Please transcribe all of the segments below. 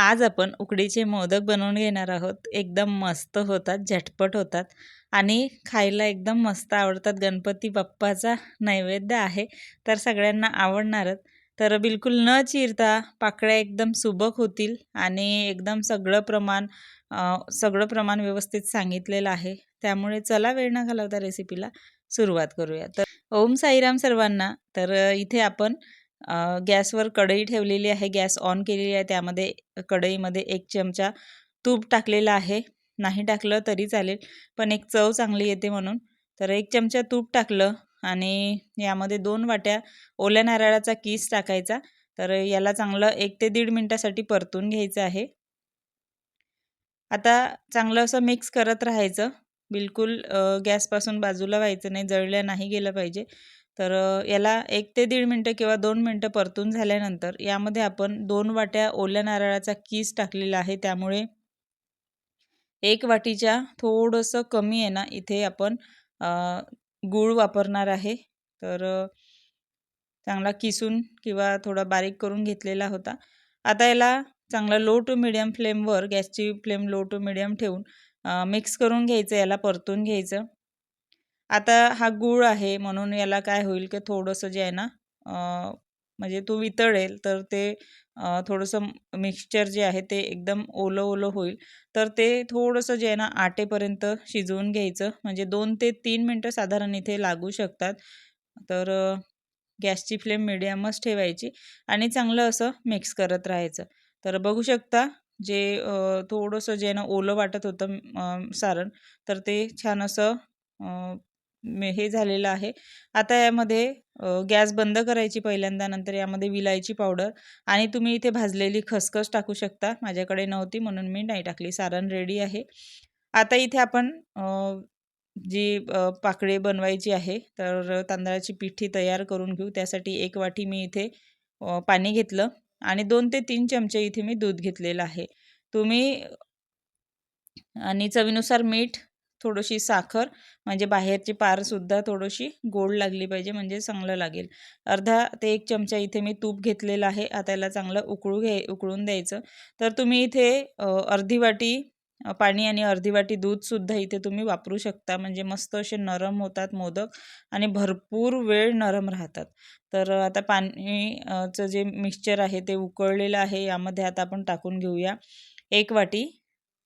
आज आपण उकडीचे मोदक बनवून घेणार आहोत. एकदम मस्त होतात झटपट होतात आणि खायला एकदम मस्त आवडतात. गणपती बाप्पाचा नैवेद्य आहे तर सगळ्यांना आवडणारच. तर बिलकुल न चिरता पाकळ्या एकदम सुबक होतील आणि एकदम सगळं प्रमाण सगळं प्रमाण व्यवस्थित सांगितलेलं आहे. त्यामुळे चला वेळ न घालवता रेसिपीला सुरुवात करूया. तर ओम साईराम सर्वांना तर इथे आपण गॅसवर कढई ठेवलेली आहे गॅस ऑन केलेली आहे त्यामध्ये कढईमध्ये एक चमचा तूप टाकलेला आहे. नाही टाकलं तरी चालेल पण एक चव चांगली येते म्हणून. तर एक चमचा तूप टाकलं आणि यामध्ये दोन वाट्या ओल्या नारळाचा किस टाकायचा. तर याला चांगलं एक ते दीड मिनटासाठी परतून घ्यायचं आहे. आता चांगलं असं मिक्स करत राहायचं. बिलकुल गॅसपासून बाजूला व्हायचं नाही जळल्या नाही गेलं पाहिजे. तर याला एक ते दीड मिनटं किंवा दोन मिनटं परतून झाल्यानंतर यामध्ये आपण दोन वाट्या ओल्या नारळाचा कीस टाकलेला आहे. त्यामुळे एक वाटीच्या थोडंसं कमी आहे ना इथे आपण गूळ वापरणार आहे. तर चांगला किसून किंवा थोडा बारीक करून घेतलेला होता. आता याला चांगला लो टू मिडियम फ्लेमवर गॅसची फ्लेम लो टू मिडियम ठेवून मिक्स करून घ्यायचं याला परतून घ्यायचं. आता हा गूळ आहे म्हणून याला काय होईल की थोडंसं जे आहे ना म्हणजे तो वितळेल तर ते थोडंसं मिक्सचर जे आहे ते एकदम ओलं ओलं होईल. तर ते थोडंसं जे आहे ना आटेपर्यंत शिजवून घ्यायचं. म्हणजे दोन ते तीन मिनटं साधारण इथे लागू शकतात. तर गॅसची फ्लेम मिडियमच ठेवायची आणि चांगलं असं मिक्स करत राहायचं. तर बघू शकता जे थोडंसं जे ना ओलं वाटत होतं सारण तर ते छान असं हे झालेलं आहे. आता यामध्ये गॅस बंद करायची पहिल्यांदा नंतर यामध्ये विलायची पावडर आणि तुम्ही इथे भाजलेली खसखस टाकू शकता. माझ्याकडे नव्हती म्हणून मी नाही टाकली. सारण रेडी आहे. आता इथे आपण जी पाकळी बनवायची आहे तर तांदळाची पिठी तयार करून घेऊ. त्यासाठी एक वाटी मी इथे पाणी घेतलं आणि दोन ते तीन चमचे इथे मी दूध घेतलेलं आहे. तुम्ही आणि चवीनुसार मीठ थोडीशी साखर म्हणजे बाहेरची पारसुद्धा थोडीशी गोड लागली पाहिजे म्हणजे चांगलं लागेल. अर्धा ते एक चमचा इथे मी तूप घेतलेलं आहे आता याला चांगलं उकळू घे उकळून द्यायचं. तर तुम्ही इथे अर्धी वाटी पाणी आणि अर्धी वाटी दूधसुद्धा इथे तुम्ही वापरू शकता. म्हणजे मस्त असे नरम होतात मोदक आणि भरपूर वेळ नरम राहतात. तर आता पाणीचं जे मिक्सचर आहे ते उकळलेलं आहे यामध्ये आता आपण टाकून घेऊया. एक वाटी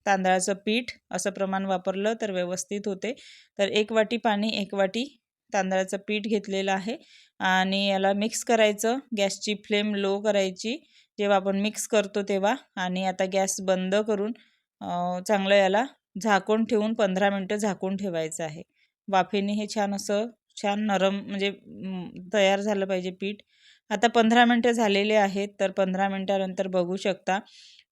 तांदळाचं पीठ असं प्रमाण वापरलं तर व्यवस्थित होते. तर एक वाटी पाणी एक वाटी तांदळाचं पीठ घेतलेलं आहे आणि याला मिक्स करायचं. गॅसची फ्लेम लो करायची. जेव्हा आपण मिक्स करतो तेव्हा आणि आता गॅस बंद करून चांगलं याला झाकून ठेवून पंधरा मिनटं झाकून ठेवायचं आहे. वाफेने हे छान असं छान नरम म्हणजे तयार झालं पाहिजे पीठ. आता पंधरा मिनटं झालेले आहेत तर पंधरा मिनटानंतर बघू शकता.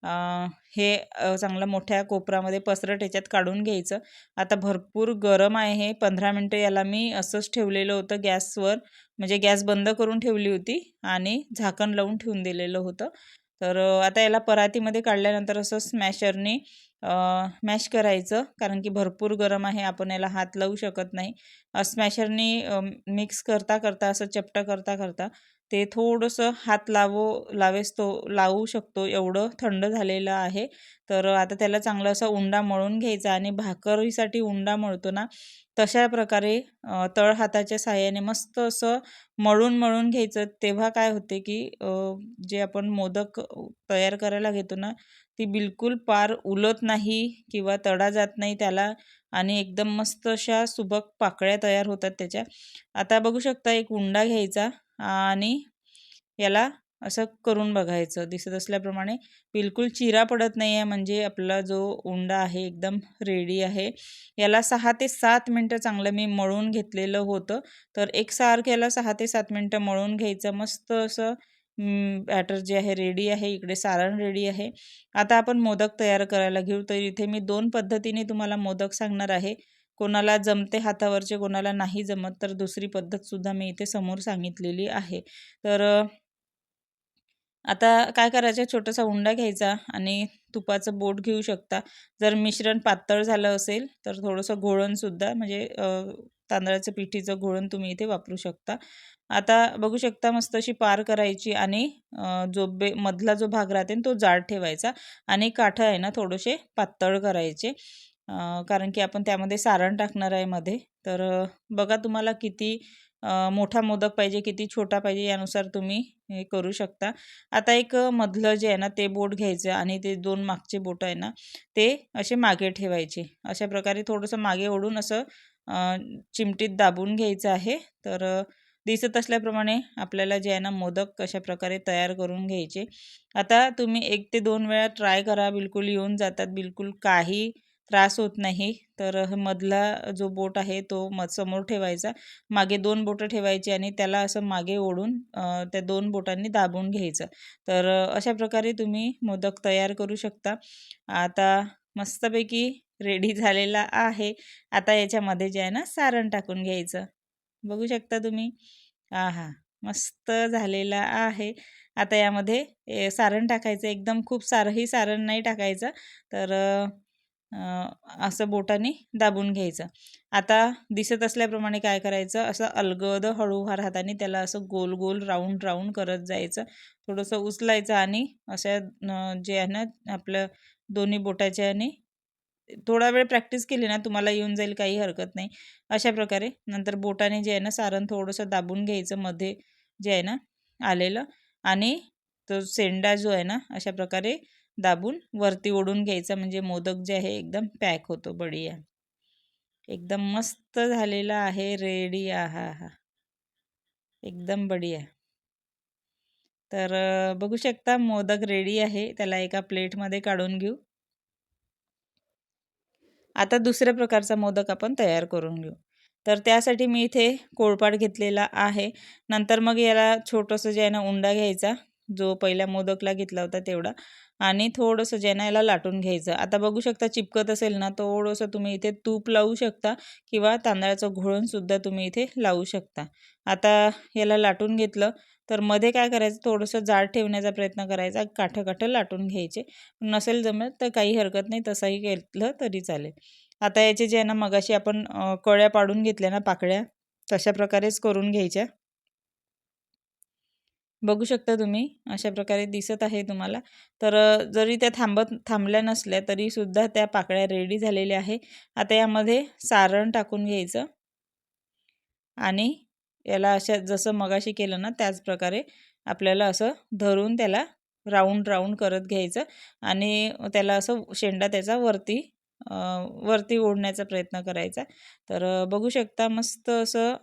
हे चांगलं मोठ्या कोपरामध्ये पसरट ह्याच्यात काढून घ्यायचं. आता भरपूर गरम आहे हे. पंधरा मिनटं याला मी असंच ठेवलेलं होतं गॅसवर. म्हणजे गॅस बंद करून ठेवली होती आणि झाकण लावून ठेवून दिलेलं होतं. तर आता याला परातीमध्ये काढल्यानंतर असं स्मॅशरने मॅश करायचं. कारण की भरपूर गरम आहे. आपण याला हात लावू शकत नाही. स्मॅशरने मिक्स करता करता असं चपटा करता करता ते थोडंसं हात लावो लावेस तो लावू शकतो. एवढं थंड झालेलं आहे. तर आता त्याला चांगलं असं उंडा मळून घ्यायचा आणि भाकरीसाठी उंडा मळतो ना तशा प्रकारे तळ हाताच्या साह्याने मस्त असं मळून मळून घ्यायचं. तेव्हा काय होते की जे आपण मोदक तयार करायला घेतो ना ती बिलकुल पार उलत नाही किंवा तडा जात नाही त्याला आणि एकदम मस्त अशा सुबक पाकळ्या तयार होतात त्याच्या. आता बघू शकता एक उंडा घ्यायचा. आणि याला असं करून बघायचं. दिसत असल्याप्रमाणे बिलकुल चिरा पडत नाही आहे म्हणजे आपला जो उंडा आहे एकदम रेडी आहे. याला सहा ते सात मिनटं चांगलं मी मळून घेतलेलं होतं. तर एकसारखं याला सहा ते सात मिनटं मळून घ्यायचं. मस्त असं बॅटर जे आहे रेडी आहे. इकडे सारण रेडी आहे. आता आपण मोदक तयार करायला घेऊ. तर इथे मी दोन पद्धतीने तुम्हाला मोदक सांगणार आहे. कोणाला जमते हातावरचे कोणाला नाही जमत तर दुसरी पद्धतसुद्धा मी इथे समोर सांगितलेली आहे. तर आता काय करायचं? छोटासा उंडा घ्यायचा आणि तुपाचं बोट घेऊ शकता. जर मिश्रण पातळ झालं असेल तर थोडंसं घोळणसुद्धा म्हणजे तांदळाचं पिठीचं घोळण तुम्ही इथे वापरू शकता. आता बघू शकता मस्त अशी पार करायची आणि जो बे मधला जो भाग राहते तो जाड ठेवायचा आणि काठं आहे ना थोडेसे पातळ करायचे. कारण की आपण त्यामध्ये सारण टाकणार आहे मध्ये. तर बघा तुम्हाला किती मोठा मोदक पाहिजे किती छोटा पाहिजे यानुसार तुम्ही हे करू शकता. आता एक मधलं जे आहे ना ते बोट घ्यायचं आणि ते दोन मागचे बोट आहे ना ते असे मागे ठेवायचे. अशा प्रकारे थोडंसं मागे ओढून असं चिमटीत दाबून घ्यायचं आहे. तर दिसत असल्याप्रमाणे आपल्याला जे आहे ना मोदक कशा प्रकारे तयार करून घ्यायचे. आता तुम्ही एक ते दोन वेळा ट्राय करा. बिलकुल येऊन जातात. बिलकुल काही त्रास होत नाही. तर मधला जो बोट आहे तो म समोर ठेवायचा. मागे दोन बोटं ठेवायची आणि त्याला असं मागे ओढून त्या दोन बोटांनी दाबून घ्यायचं. तर अशा प्रकारे तुम्ही मोदक तयार करू शकता. आता मस्तपैकी रेडी झालेला आहे. आता याच्यामध्ये जे आहे ना सारण टाकून घ्यायचं. बघू शकता तुम्ही. हा मस्त झालेला आहे. आता यामध्ये सारण टाकायचं. एकदम खूप सारंही सारण नाही टाकायचं. तर असं बोटाने दाबून घ्यायचं. आता दिसत असल्याप्रमाणे काय करायचं? असं अलगद हळूहार हाताने त्याला असं गोल गोल राऊंड राऊंड करत जायचं. थोडंसं उचलायचं आणि अशा जे आहे ना आपलं दोन्ही बोटाच्या आणि थोडा वेळ प्रॅक्टिस केली ना तुम्हाला येऊन जाईल काही हरकत नाही. अशा प्रकारे नंतर बोटाने जे आहे ना सारण थोडंसं दाबून घ्यायचं मध्ये जे आहे ना आलेलं. आणि तो सेंडा जो आहे ना अशा प्रकारे दाबून वरती ओढून घ्यायचा. म्हणजे मोदक जे आहे एकदम पॅक होतो. बढिया. एकदम मस्त झालेला आहे. रेडी आहा हा. एकदम बढिया. तर बघू शकता मोदक रेडी आहे. त्याला एका प्लेटमध्ये काढून घेऊ. आता दुसऱ्या प्रकारचा मोदक आपण तयार करून घेऊ. तर त्यासाठी मी इथे कोळपाट घेतलेला आहे. नंतर मग याला छोटंसं जे आहे ना उंडा घ्यायचा. जो पहिल्या मोदकला घेतला होता तेवढा. आणि थोडंसं ज्यानं याला लाटून घ्यायचं. आता बघू शकता चिपकत असेल ना थोडंसं तुम्ही इथे तूप लावू शकता किंवा तांदळाचं घोळणसुद्धा तुम्ही इथे लावू शकता. आता याला लाटून घेतलं तर मध्ये काय करायचं? थोडंसं जाड ठेवण्याचा प्रयत्न करायचा. काठं काठं लाटून घ्यायचे. नसेल जमत तर काही हरकत नाही तसंही घेतलं तरी चालेल. आता याचे जे आहे ना मगाशी आपण कळ्या पाडून घेतल्या ना पाकळ्या तशा प्रकारेच करून घ्यायच्या. बघू शकता तुम्ही अशा प्रकारे दिसत आहे तुम्हाला. तर जरी त्या थांबत थांबल्या नसल्या तरीसुद्धा त्या पाकळ्या रेडी झालेल्या आहे. आता यामध्ये सारण टाकून घ्यायचं. आणि याला अशा जसं मगाशी केलं ना त्याच प्रकारे आपल्याला असं धरून त्याला राऊंड राऊंड करत घ्यायचं. आणि त्याला असं शेंडा त्याचा वरती वरती ओढण्याचा प्रयत्न करायचा. तर बघू शकता मस्त असं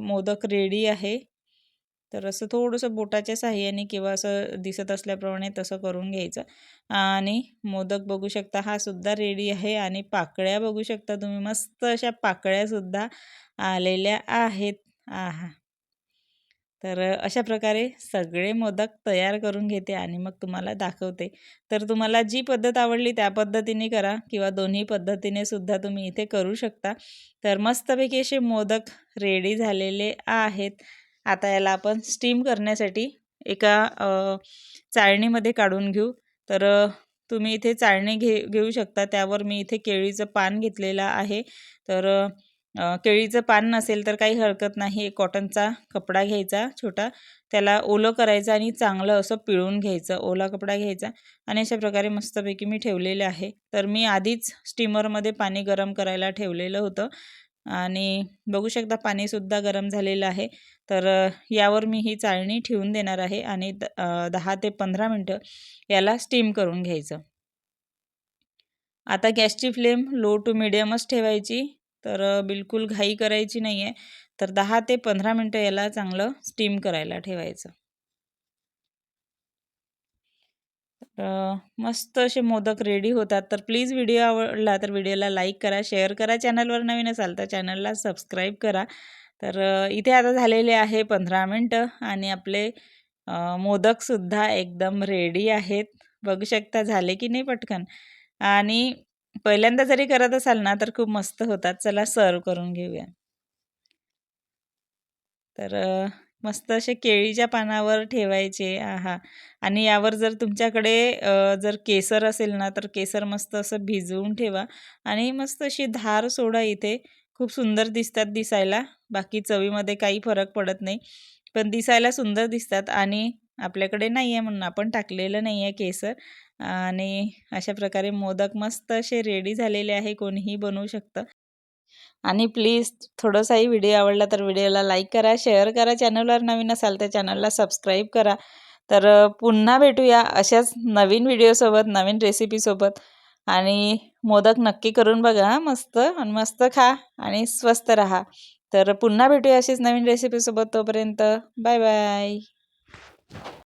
मोदक रेडी आहे. तर असं थोडंसं बोटाच्या साह्याने किंवा असं दिसत असल्याप्रमाणे तसं करून घ्यायचं. आणि मोदक बघू शकता हा सुद्धा रेडी आहे आणि पाकळ्या बघू शकता तुम्ही. मस्त अशा पाकळ्यासुद्धा आलेल्या आहेत. आहा. तर अशा प्रकारे सगळे मोदक तयार करून घेते आणि मग तुम्हाला दाखवते. तर तुम्हाला जी पद्धत आवडली त्या पद्धतीने करा किंवा दोन्ही पद्धतीने सुद्धा तुम्ही इथे करू शकता. तर मस्तपैकी असे मोदक रेडी झालेले आहेत. आता याला आपण स्टीम करण्यासाठी एका चाळणीमध्ये काढून घेऊ. तर तुम्ही इथे चाळणी घे घेऊ शकता. त्यावर मी इथे केळीचं पान घेतलेलं आहे. तर केळीचं पान नसेल तर काही हरकत नाही. कॉटनचा कपडा घ्यायचा छोटा. त्याला ओलं करायचं आणि चांगलं असं पिळून घ्यायचं. ओला कपडा घ्यायचा आणि अशा प्रकारे मस्तपैकी मी ठेवलेले आहे. तर मी आधीच स्टीमरमध्ये पाणी गरम करायला ठेवलेलं होतं. आणि बघू शकता पाणीसुद्धा गरम झालेलं आहे. तर यावर मी ही चाळणी ठेवून देणार आहे आणि द दहा ते पंधरा मिनटं याला स्टीम करून घ्यायचं. आता गॅसची फ्लेम लो टू मिडियमच ठेवायची. तर बिलकुल घाई करायची नाही आहे तर दहा ते पंधरा मिनटं याला चांगलं स्टीम करायला ठेवायचं. तर मस्त असे मोदक रेडी होतात. तर प्लीज व्हिडिओ आवडला तर व्हिडिओला लाईक करा शेअर करा. चॅनलवर नवीन असाल तर चॅनलला सबस्क्राईब करा. तर इथे आता झालेले आहे पंधरा मिनटं आणि आपले मोदकसुद्धा एकदम रेडी आहेत. बघू शकता झाले की नाही पटकन. आणि पहिल्यांदा जरी करत असाल ना तर खूप मस्त होतात. चला सर्व करून घेऊया. तर मस्त असे केळीच्या पानावर ठेवायचे आहा. आणि यावर जर तुमच्याकडे जर केसर असेल ना तर केसर मस्त असं भिजवून ठेवा. आणि मस्त अशी धार सोडा इथे. खूप सुंदर दिसतात दिसायला. बाकी चवीमध्ये काही फरक पडत नाही. पण दिसायला सुंदर दिसतात आणि आपल्याकडे नाही आहे म्हणून आपण टाकलेलं नाही आहे केसर. आणि अशा प्रकारे मोदक मस्त असे रेडी झालेले आहे. कोणीही बनवू शकतं. आणि प्लीज थोडासाही व्हिडिओ आवडला तर व्हिडिओला लाईक करा शेअर करा चॅनलवर नवीन असाल तर चॅनलला सबस्क्राईब करा. तर पुन्हा भेटूया अशाच नवीन व्हिडिओसोबत नवीन रेसिपीसोबत. आणि मोदक नक्की करून बघा मस्त आणि मस्त खा आणि स्वस्त राहा. तर पुन्हा भेटूया अशीच नवीन रेसिपीसोबत तोपर्यंत बाय बाय.